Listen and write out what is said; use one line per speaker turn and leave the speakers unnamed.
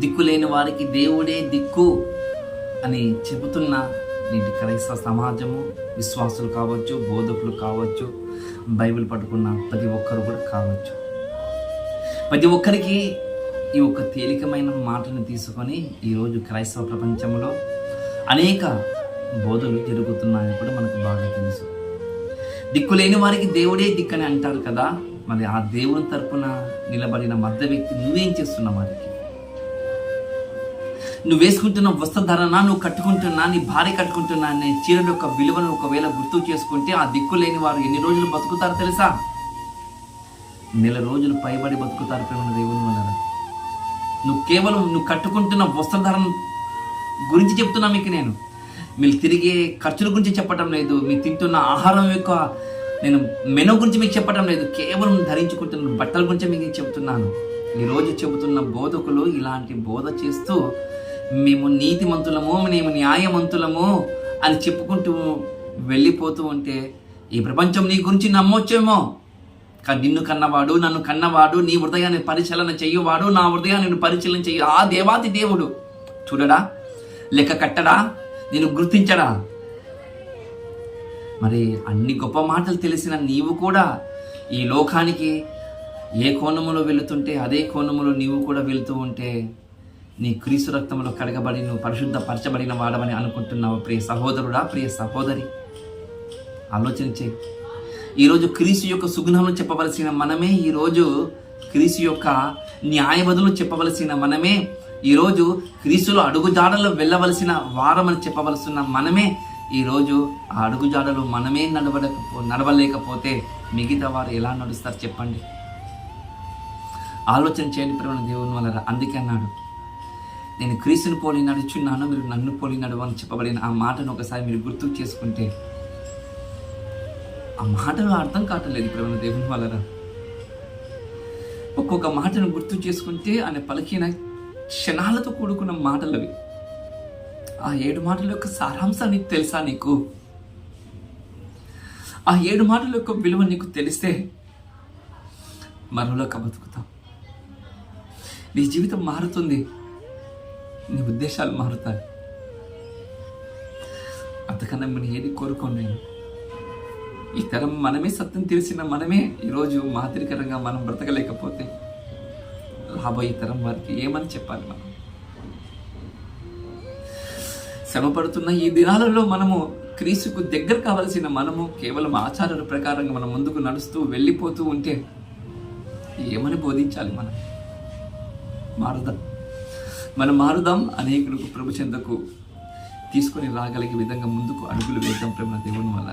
దిక్కు లేని వారికి దేవుడే దిక్కు అని చెబుతున్న నేటి క్రైస్తవ సమాజము విశ్వాసులు కావచ్చు బోధకులు కావచ్చు బైబిల్ పట్టుకున్న ప్రతి ఒక్కరు కూడా కావచ్చు. ప్రతి ఒక్కరికి ఈ ఒక్క తేలికమైన మాటను తీసుకొని ఈరోజు క్రైస్తవ ప్రపంచంలో అనేక బోధలు జరుగుతున్నాయని కూడా మనకు బాగా తెలుసు. దిక్కు లేని వారికి దేవుడే దిక్కని అంటారు కదా మరి ఆ దేవుని తరపున నిలబడిన మధ్య వ్యక్తి నువ్వేం చేస్తున్నావు వారికి? నువ్వు వేసుకుంటున్న వస్త్రధారణ నువ్వు కట్టుకుంటున్నా నీ భార్య కట్టుకుంటున్నా అనే చీరల యొక్క విలువను ఒకవేళ గుర్తు చేసుకుంటే ఆ దిక్కు లేని వారు ఎన్ని రోజులు బతుకుతారో తెలుసా? నెల రోజులు పైబడి బతుకుతారు ప్రేమ దేవుని వలన. నువ్వు కేవలం నువ్వు కట్టుకుంటున్న వస్త్రధారణ గురించి చెప్తున్నా మీకు నేను. మీరు తిరిగే ఖర్చుల గురించి చెప్పటం లేదు మీరు తింటున్న ఆహారం యొక్క నేను మెను గురించి మీకు చెప్పటం లేదు కేవలం ధరించుకుంటున్న బట్టల గురించి మీకు చెప్తున్నాను. ఈరోజు చెబుతున్న బోధకులు ఇలాంటి బోధ చేస్తూ మేము నీతిమంతులము మేము న్యాయవంతులము అని చెప్పుకుంటూ వెళ్ళిపోతూ ఉంటే ఈ ప్రపంచం నీ గురించి నమ్మొచ్చేమో. కానీ నిన్ను కన్నవాడు నన్ను కన్నవాడు నీ హృదయాన్ని పరిశీలన చెయ్యవాడు నా హృదయాన్ని పరిశీలన చెయ్యి ఆ దేవాది దేవుడు. చూడడా? లెక్క కట్టడా? నేను గుర్తించడా? మరి అన్ని గొప్ప మాటలు తెలిసిన నీవు కూడా ఈ లోకానికి ఏ కోణములో వెళుతుంటే అదే కోణములో నీవు కూడా వెళుతూ ఉంటే నీ క్రీసు రక్తంలో కడగబడి నువ్వు పరిశుద్ధ పరచబడిన వాడమని అనుకుంటున్నావు. ప్రియ సహోదరుడా ప్రియ సహోదరి ఆలోచన చేయి. ఈరోజు క్రీసు యొక్క సుగుణంలో చెప్పవలసిన మనమే ఈరోజు క్రీసు యొక్క న్యాయవదులు చెప్పవలసిన మనమే ఈరోజు క్రీసులో అడుగుజాడలో వెళ్ళవలసిన వారమని చెప్పవలసిన మనమే ఈరోజు ఆ అడుగుజాడలు మనమే నడవలేకపో నడవలేకపోతే మిగతా వారు ఎలా నడుస్తారు చెప్పండి. ఆలోచన చేయండి ప్రేమ దేవుని వల్ల అందుకే అన్నాడు నేను క్రీస్తుని పోలి నడుచున్నాను మీరు నన్ను పోలి నడవని చెప్పబడిన ఆ మాటను ఒకసారి మీరు గుర్తు చేసుకుంటే ఆ మాటలు అర్థం కావట్లేదు ప్రేమ దేవుని వలన. ఒక్కొక్క మాటను గుర్తు చేసుకుంటే ఆయన పలికిన క్షణాలతో కూడుకున్న మాటలు అవి ఆ ఏడు మాటల యొక్క సారాంశాన్ని తెలుసా నీకు? ఆ ఏడు మాటల యొక్క విలువ నీకు తెలిస్తే మరోలోక బతుకుతాం. నీ జీవితం మారుతుంది. నీ ఉద్దేశాలు మారుతాయి. అంతకన్నా మనం ఏది కోరుకోను నేను? ఈ తరం మనమే సత్యం తెలిసిన మనమే ఈరోజు మాదిరికరంగా మనం బ్రతకలేకపోతే రాబోయే తరం వారికి ఏమని చెప్పాలి మనం? శ్రమపడుతున్న ఈ దినాలలో మనము క్రీస్తుకు దగ్గర కావలసిన మనము కేవలం ఆచారాల ప్రకారంగా మనం ముందుకు నడుస్తూ వెళ్ళిపోతూ ఉంటే ఏమని బోధించాలి మనం? మారదా? మనం మారుదాం అనేకులకు ప్రభు చెందకు తీసుకొని రాగలిగే విధంగా ముందుకు అడుగులు వేద్దాం ప్రేమ దేవుని వల్ల.